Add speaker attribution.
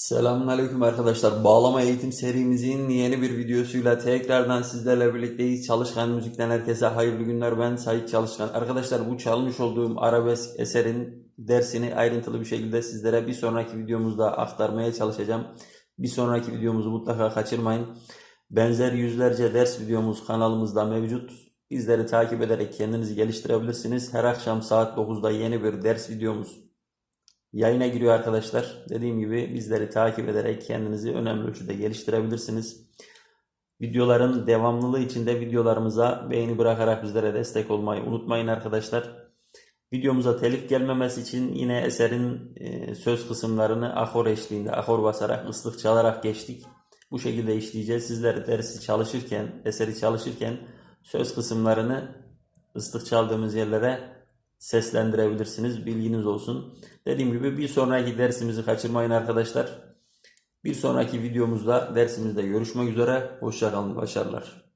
Speaker 1: Selamünaleyküm arkadaşlar. Bağlama eğitim serimizin yeni bir videosuyla tekrardan sizlerle birlikteyiz. Çalışkan Müzik'ten herkese hayırlı günler. Ben Sait Çalışkan. Arkadaşlar bu çalmış olduğum arabesk eserin dersini ayrıntılı bir şekilde sizlere bir sonraki videomuzda aktarmaya çalışacağım. Bir sonraki videomuzu mutlaka kaçırmayın. Benzer yüzlerce ders videomuz kanalımızda mevcut. Bizleri takip ederek kendinizi geliştirebilirsiniz. Her akşam saat 9'da yeni bir ders videomuz yayına giriyor arkadaşlar. Dediğim gibi bizleri takip ederek kendinizi önemli ölçüde geliştirebilirsiniz. Videoların devamlılığı için de videolarımıza beğeni bırakarak bizlere destek olmayı unutmayın arkadaşlar. Videomuza telif gelmemesi için yine eserin e, söz kısımlarını akor eşliğinde, akor basarak, ıslık çalarak geçtik. Bu şekilde işleyeceğiz. Sizler dersi çalışırken, eseri çalışırken söz kısımlarını ıslık çaldığımız yerlere seslendirebilirsiniz. Bilginiz olsun. Dediğim gibi bir sonraki dersimizi kaçırmayın arkadaşlar. Bir sonraki videomuzda dersimizde görüşmek üzere. Hoşçakalın. Başarılar.